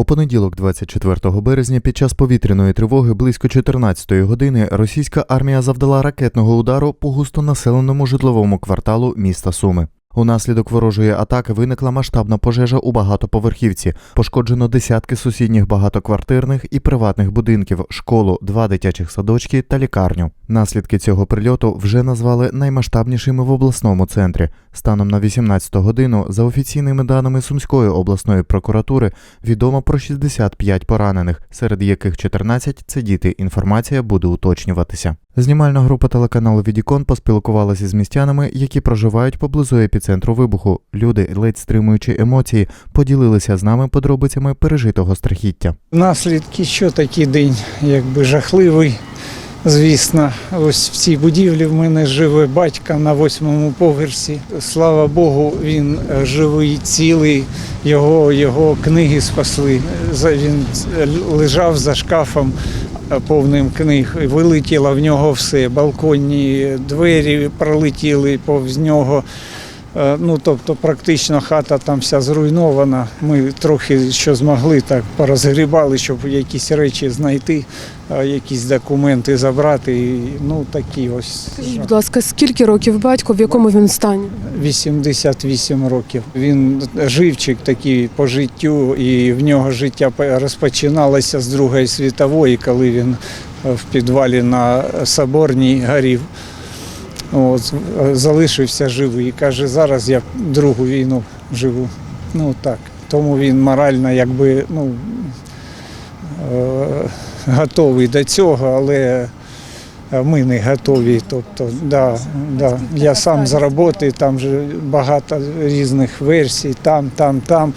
У понеділок, 24 березня, під час повітряної тривоги близько 14 години російська армія завдала ракетного удару по густонаселеному житловому кварталу міста Суми. Унаслідок ворожої атаки виникла масштабна пожежа у багатоповерхівці. Пошкоджено десятки сусідніх багатоквартирних і приватних будинків, школу, два дитячих садочки та лікарню. Наслідки цього прильоту вже назвали наймасштабнішими в обласному центрі. Станом на 18 годину, за офіційними даними Сумської обласної прокуратури, відомо про 65 поранених, серед яких 14 – це діти. Інформація буде уточнюватися. Знімальна група телеканалу Відікон поспілкувалася з містянами, які проживають поблизу епіцентру вибуху. Люди, ледь стримуючи емоції, поділилися з нами подробицями пережитого страхіття. Наслідки, що такий день, якби жахливий. Звісно, ось в цій будівлі в мене живе батько на восьмому поверсі. Слава Богу, він е, живий, цілий. Його, його книги спасли. Він е, лежав за шкафом повним книг. Вилетіло в нього все. Балконні двері пролетіли повз нього. Е, Ну, тобто, практично хата там вся зруйнована. Ми трохи що змогли, так порозгрібали, щоб якісь речі знайти, е, якісь документи забрати. І, ну, такі ось. Скажіть, будь ласка, скільки років батько, в якому він стані? 88 років. Він живчик такий по життю, і в нього життя розпочиналося з Другої світової, коли він е, в підвалі на Соборній горів. От, е, залишився живий. Каже, зараз я другу війну живу. Ну так. Тому він морально якби ну, е, готовий до цього, але ми не готові. Тобто, да, да. я сам з роботи, там же багато різних версій, там, там, там.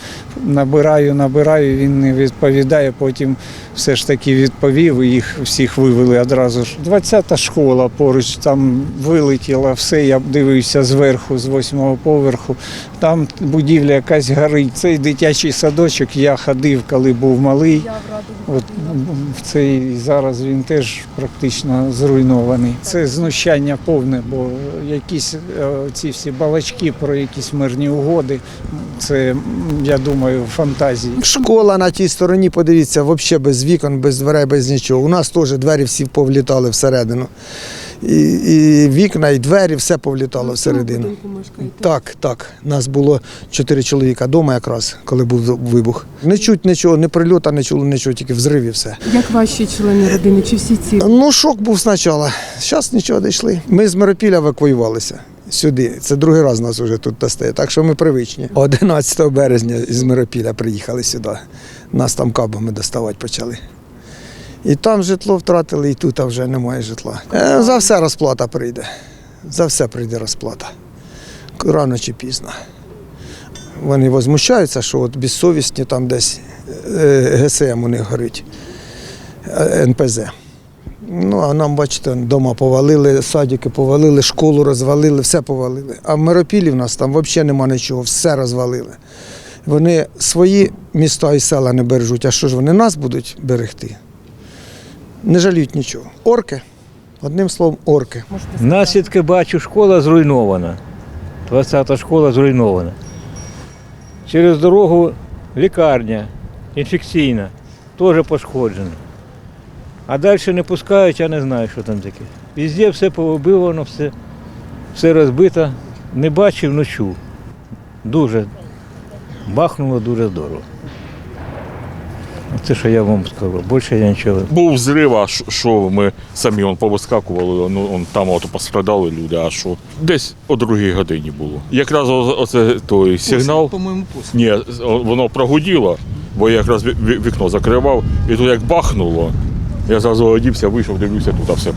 Набираю, набираю, він не відповідає, потім все ж таки відповів, і їх всіх вивели одразу ж. 20-та школа поруч, там вилетіло все, я дивився зверху, з восьмого поверху. Там будівля якась горить. Цей дитячий садочок я ходив, коли був малий. От в цей зараз він теж практично зруйнований. Це знущання повне, бо якісь е, ці всі балачки про якісь мирні угоди. Це я думаю, фантазії. Школа на тій стороні, подивіться, взагалі без вікон, без дверей, без нічого. У нас теж двері всі повлітали всередину. І, і вікна, і двері, все повлітало всередину. Так, так. Нас було чотири чоловіка вдома якраз, коли був вибух. Не чуть нічого, не прильота, не чуло нічого, тільки взриви все. Як ваші члени родини? Чи всі ці? Ну, шок був спочатку. Зараз нічого дійшли. Ми з Миропіля евакуювалися сюди. Це другий раз нас вже тут достає, так що ми привичні. 11 березня з Миропіля приїхали сюди. Нас там кабами доставати почали. І там житло втратили, і тут вже немає житла. Е, За все розплата прийде. За все прийде розплата. Рано чи пізно. Вони возмущаються, що от безсовісні там десь е, ГСМ у них горить, е, НПЗ. Ну, а нам, бачите, вдома повалили, садики повалили, школу розвалили, все повалили. А в Миропілі в нас там взагалі нема нічого, все розвалили. Вони свої міста і села не бережуть, а що ж вони нас будуть берегти? Не жаліють нічого. Орки, одним словом, орки. Наслідки бачу, школа зруйнована. 20-та школа зруйнована. Через дорогу лікарня інфекційна, теж пошкоджена. А далі не пускають, я не знаю, що там таке. Везде все повибивано, все, все розбито. Не бачив, но чув. Дуже бахнуло дуже здорово. Це що я вам скажу. Більше я нічого. Був взрив, а що- ми самі он повискакували, ну он там от пострадали люди, а що десь о другій годині було. Якраз оце той сигнал. По-моєму. Ні, воно прогуділо, бо я якраз ві- ві- вікно закривав, і тут як бахнуло. Я зразу одівся, вийшов, дивлюся, тут все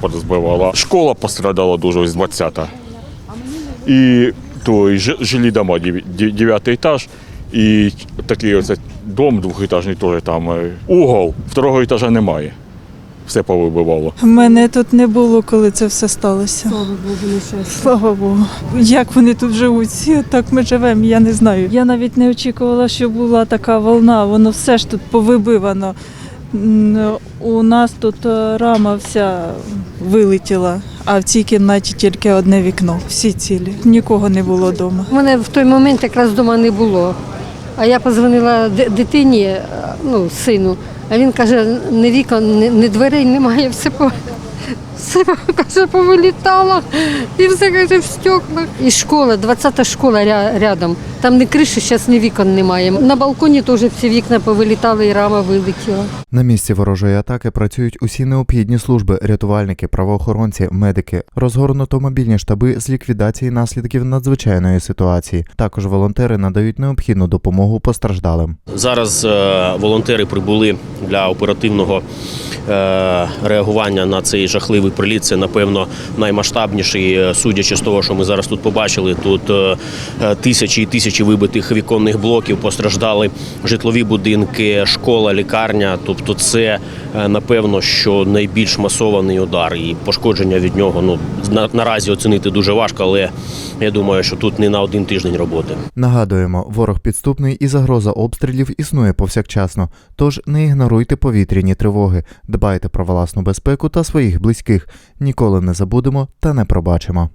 порозбивало. Школа пострадала дуже ось 20-та. І той жилі дома, дев- де- дев'ятий етаж. І такий оце дом двохетажний теж там е, угол, второго етажа немає. Все повибивало. Мене тут не було, коли це все сталося. Слава Богу, нещастя. Слава Богу. Як вони тут живуть? Так ми живемо, я не знаю. Я навіть не очікувала, що була така волна. Воно все ж тут повибивано. У нас тут е, рама вся вилетіла, а в цій кімнаті тільки одне вікно. Всі цілі. Нікого не було вдома. У мене в той момент якраз вдома не було. А я позвонила дитині, е, ну, сину, а він каже, не вікон, не дверей немає, все по. Все каже, повилітало, і все каже в стеклах. І школа, 20-та школа ря- рядом. Там ні криші, зараз ні вікон немає. На балконі теж всі вікна повилітали і рама вилетіла. На місці ворожої атаки працюють усі необхідні служби: рятувальники, правоохоронці, медики, розгорнуто мобільні штаби з ліквідації наслідків надзвичайної ситуації. Також волонтери надають необхідну допомогу постраждалим. Зараз е, волонтери прибули для оперативного е, реагування на цей жахливий приліт. Це, напевно, наймасштабніший, е, судячи з того, що ми зараз тут побачили. Тут е, е, тисячі і тисячі вибитих віконних блоків, постраждали житлові будинки, школа, лікарня. Тобто, це напевно, що найбільш масований удар, і пошкодження від нього ну на, наразі оцінити дуже важко, але я думаю, що тут не на один тиждень роботи. Нагадуємо, ворог підступний і загроза обстрілів існує повсякчасно. Тож не ігноруйте повітряні тривоги, дбайте про власну безпеку та своїх близьких. Ніколи не забудемо та не пробачимо.